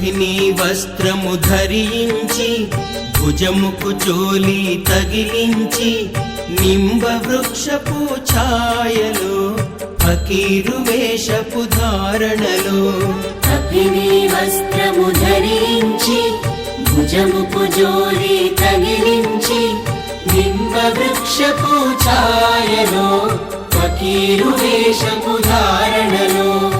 గర్భిణీ వస్త్రము ధరించి భుజముకు చోలి తగిలించి నింబ వృక్షపు ఛాయలో ఫకీరు వేషపు ధారణలో. కపిని వస్త్రము ధరించి భుజముకు జోలి తగిలించి నింబ వృక్షపు ఛాయలో ఫకీరు వేషపు ధారణలో.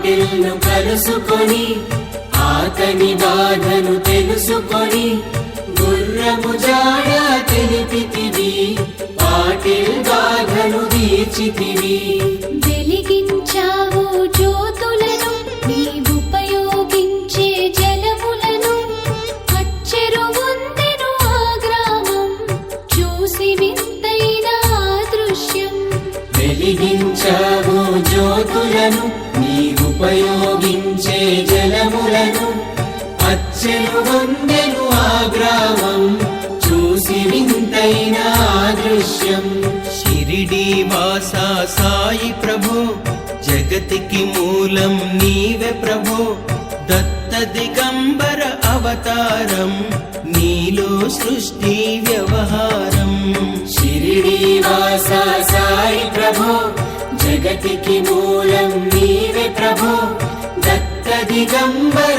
పాటిల్ను కలుసుకొని ఆతని బాధను తెలుసుకొని గుర్రము జాడ తెలిపితివి పాటిల్ బాధను తీర్చితివి. దృశ్యం షిరిడి వాస సాయి ప్రభో జగతికి మూలం నీవే ప్రభో. దత్త దిగంబర అవతారం నీలో సృష్టి వ్యవహారం. షిరిడి వాస సాయి ప్రభు జగతికి మూలం నీవే ప్రభు. దత్త దిగంబర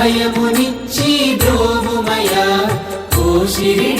భయమునిచ్చి ద్రోముమయా ఓ శిరిడీశా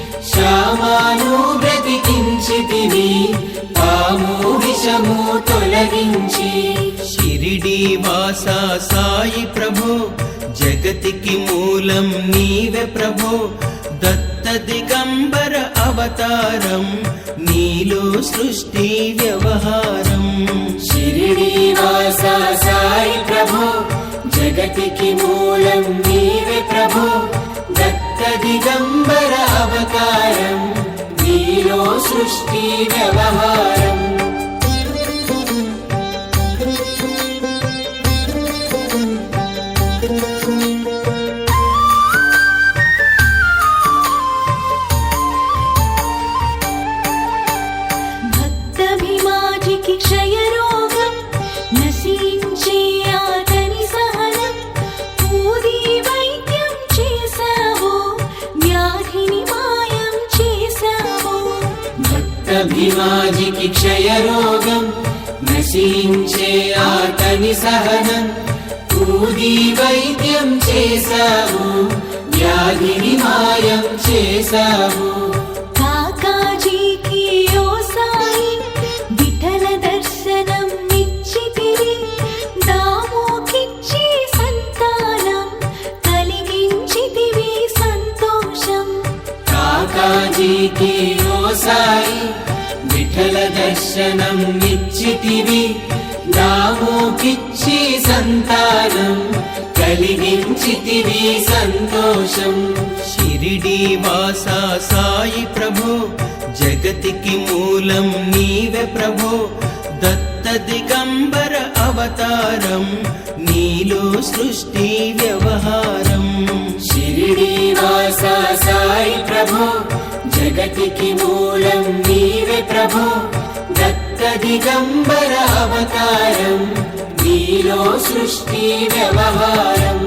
శ్యామాను బ్రతికించితివి పాము విషము తొలగించి. షిరిడి వాస సాయి ప్రభు జగతికి మూలం నీవే ప్రభు. దత్త దిగంబర అవతారం నీలో సృష్టి వ్యవహారం. షిరిడి వాస సాయి ప్రభు జగతికి మూలం నీవే ప్రభు. దత్త దిగంబర అవతారం నీలో సృష్టి భక్తభిమాజికి క్షయరోగం నశించే ఆటని సహనం. ఊది వైద్యం చేశావు వ్యాధిని మాయం చేశావు సంతానం కలిగించితివి సంతోషం. షిరిడి వాసా సాయి ప్రభో జగతికి మూలం నీవే ప్రభో. దత్త దిగంబర అవతారం నీలో సృష్టి వ్యవహారం. షిరిడి వాస సాయి ప్రభు జగతికి మూలం నీవే ప్రభు. దత్త అవతారం నీలో సృష్టి వ్యవహారం.